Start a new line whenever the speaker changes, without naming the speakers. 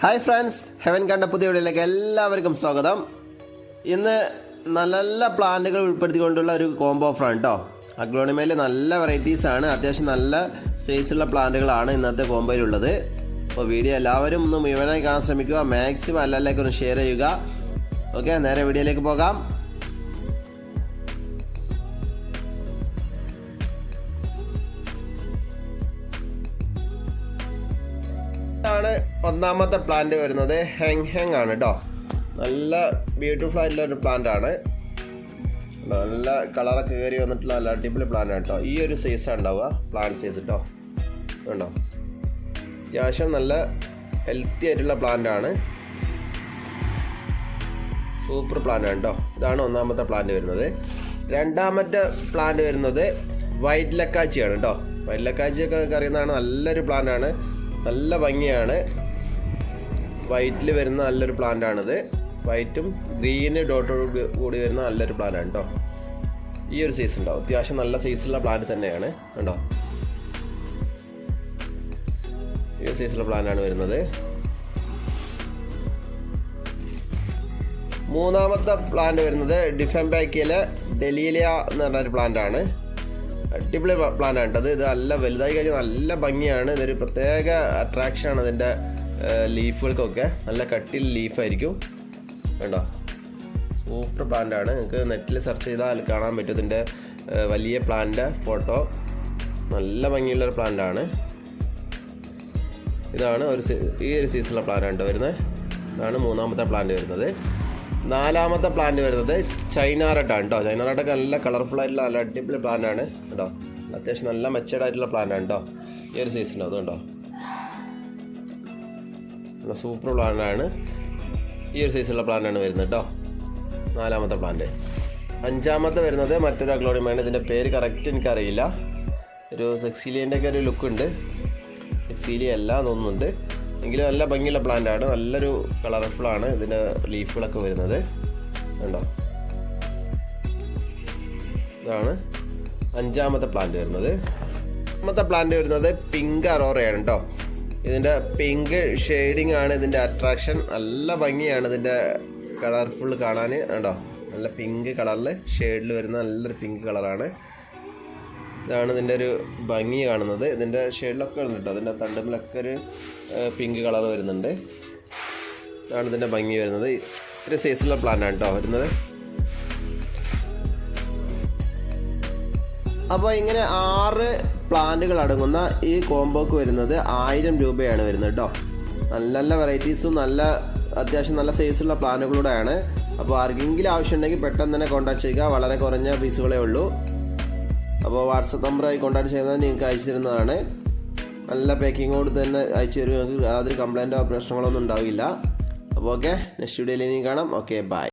Hi friends heaven കണ്ട പുതിയ വീഡിയോയിലേക്ക് എല്ലാവർക്കും സ്വാഗതം. ഇന്ന് നല്ല നല്ല പ്ലാന്റുകൾ ഉൾപ്പെടുത്തിക്കൊണ്ടുള്ള ഒരു കോംബോ ഓഫറാണ് കേട്ടോ അഗ്ലോണിമയിൽ നല്ല വെറൈറ്റീസ് ആണ് അത്യാവശ്യം നല്ല സൈസുള്ള പ്ലാന്റുകളാണ് ഇന്നത്തെ കോംബോയിലുള്ളത് അപ്പോൾ വീഡിയോ എല്ലാവരും ഒന്ന് മുഴുവനായി കാണാൻ ശ്രമിക്കുക മാക്സിമം എല്ലാവരിലേക്കും ഒന്ന് ഷെയർ ചെയ്യുക. ഓക്കെ നേരെ വീഡിയോയിലേക്ക് പോകാം. ആണ് ഒന്നാമത്തെ പ്ലാന്റ് വരുന്നത്. ഹെങ് ഹെങ് ആണ് കേട്ടോ നല്ല ബ്യൂട്ടിഫുൾ ആയിട്ടുള്ള ഒരു പ്ലാന്റ് ആണ്. നല്ല കളറൊക്കെ കയറി വന്നിട്ടുള്ള നല്ല അടിപൊളി പ്ലാന്റ് ആണ് കേട്ടോ ഈ ഒരു സൈസാണ് ഉണ്ടാവുക പ്ലാന്റ് സൈസ് കേട്ടോ ഉണ്ടോ അത്യാവശ്യം നല്ല ഹെൽത്തി ആയിട്ടുള്ള പ്ലാന്റ് ആണ്. സൂപ്പർ പ്ലാന്റ് ആണ് കേട്ടോ ഇതാണ് ഒന്നാമത്തെ പ്ലാന്റ് വരുന്നത്. രണ്ടാമത്തെ പ്ലാന്റ് വരുന്നത് വൈറ്റ് ലക്കാച്ചിയാണ് കേട്ടോ വൈറ്റ് ലക്കാച്ചിയൊക്കെ നിങ്ങൾക്ക് അറിയുന്നതാണ് നല്ലൊരു പ്ലാന്റ് ആണ്. നല്ല ഭംഗിയാണ്. വൈറ്റിൽ വരുന്ന നല്ലൊരു പ്ലാന്റ് ആണിത്. വൈറ്റും ഗ്രീന് ഡോട്ടോട് കൂടി വരുന്ന നല്ലൊരു പ്ലാന്റ് ആണ് കേട്ടോ ഈ ഒരു സൈസ് ഉണ്ടാവും അത്യാവശ്യം നല്ല സൈസുള്ള പ്ലാന്റ് തന്നെയാണ്. കേട്ടോ ഈ ഒരു സൈസുള്ള പ്ലാന്റ് ആണ് വരുന്നത്. മൂന്നാമത്തെ പ്ലാന്റ് വരുന്നത് ഡിഫംബാക്കിയിലെ ഡെലീലിയ എന്ന് പറഞ്ഞൊരു പ്ലാന്റ് ആണ്. അടിപൊളി പ്ലാനാണ് ആണ് കേട്ടത് ഇത് നല്ല വലുതായി കഴിഞ്ഞാൽ നല്ല ഭംഗിയാണ്. ഇതൊരു പ്രത്യേക അട്രാക്ഷനാണ് ഇതിന്റെ ലീഫുകൾക്കൊക്കെ നല്ല കട്ടിൽ ലീഫായിരിക്കും വേണ്ടോ സൂപ്പർ പ്ലാന്റ് ആണ്. നിങ്ങൾക്ക് നെറ്റിൽ സെർച്ച് ചെയ്താൽ കാണാൻ പറ്റും ഇതിന്റെ വലിയ പ്ലാന്റ് ഫോട്ടോ നല്ല ഭംഗിയുള്ള ഒരു പ്ലാന്റ് ആണ്. ഇതാണ് ഒരു ഈ ഒരു സീസണിലെ പ്ലാന്റ് ആണ് വരുന്നത്. ഇതാണ് മൂന്നാമത്തെ പ്ലാന്റ് വരുന്നത്. നാലാമത്തെ പ്ലാന്റ് വരുന്നത് ചൈന റെഡ് ആണ് കേട്ടോ ചൈന റെഡൊക്കെ നല്ല കളർഫുൾ ആയിട്ടുള്ള നല്ല അടിപൊളി പ്ലാന്റ് ആണ് കേട്ടോ അത്യാവശ്യം നല്ല മെച്ചേർഡ് ആയിട്ടുള്ള പ്ലാന്റ് ആണ് കേട്ടോ ഈ ഒരു സീസണിൽ അതുകൊണ്ടോ നല്ല സൂപ്പർ പ്ലാന്റ് ആണ്. ഈ ഒരു സൈസുള്ള പ്ലാന്റ് ആണ് വരുന്നത് കേട്ടോ നാലാമത്തെ പ്ലാന്റ് അഞ്ചാമത്തെ വരുന്നത് മറ്റൊരു അഗ്ലോണിയമാണ് ഇതിന്റെ പേര് കറക്റ്റ് എനിക്കറിയില്ല. ഒരു സെക്സീലിയന്റെ ഒക്കെ ഒരു ലുക്ക് ഉണ്ട്. സെക്സീലിയ അല്ല തോന്നുന്നുണ്ട്. എങ്കിലും നല്ല ഭംഗിയുള്ള പ്ലാന്റ് ആണ്. നല്ലൊരു കളർഫുൾ ആണ് ഇതിന്റെ ലീഫുകളൊക്കെ വരുന്നത്. കണ്ടോ? ഇതാണ് അഞ്ചാമത്തെ പ്ലാന്റ് വരുന്നത്. അഞ്ചാമത്തെ പ്ലാന്റ് വരുന്നത് പിങ്ക് അറോറയാണ് കേട്ടോ ഇതിന്റെ പിങ്ക് ഷെയ്ഡിങ് ആണ് ഇതിന്റെ അട്രാക്ഷൻ നല്ല ഭംഗിയാണ് ഇതിന്റെ കളർഫുൾ കാണാൻ. കണ്ടോ? നല്ല പിങ്ക് കളറിൽ ഷെയ്ഡിൽ വരുന്ന നല്ലൊരു പിങ്ക് കളറാണ് ഇതാണ് ഇതിന്റെ ഒരു ഭംഗി കാണുന്നത്. ഇതിന്റെ ഷെയ്ഡിലൊക്കെ വരുന്നുണ്ട് അതിന്റെ തണ്ടുമ്പിലൊക്കെ ഒരു പിങ്ക് കളർ വരുന്നുണ്ട്. ഇതാണ് ഇതിന്റെ ഭംഗി വരുന്നത്. ഇത്ര സൈസുള്ള പ്ലാന്റാണ് കേട്ടോ വരുന്നത്. അപ്പോൾ ഇങ്ങനെ ആറ് പ്ലാന്റുകൾ അടങ്ങുന്ന ഈ കോംബോക്ക് വരുന്നത് ആയിരം രൂപയാണ് വരുന്നത് കേട്ടോ നല്ല നല്ല വെറൈറ്റീസും നല്ല അത്യാവശ്യം നല്ല സൈസുള്ള പ്ലാനുകളുടെയാണ് അപ്പോൾ ആർക്കെങ്കിലും ആവശ്യമുണ്ടെങ്കിൽ പെട്ടെന്ന് തന്നെ കോൺടാക്ട് ചെയ്യുക. വളരെ കുറഞ്ഞ പീസുകളേ ഉള്ളൂ. അപ്പോൾ വാട്സപ്പ് നമ്പറായി കോൺടാക്ട് ചെയ്യുന്നത് നിങ്ങൾക്ക് അയച്ചു തരുന്നതാണ് നല്ല പാക്കിങ്ങോട് തന്നെ അയച്ചു തരും നിങ്ങൾക്ക് യാതൊരു കംപ്ലൈന്റോ പ്രശ്നങ്ങളൊന്നും ഉണ്ടാവില്ല. അപ്പോൾ ഓക്കെ നെക്സ്റ്റ് വീഡിയോയിൽ ഇനി കാണാം. Okay bye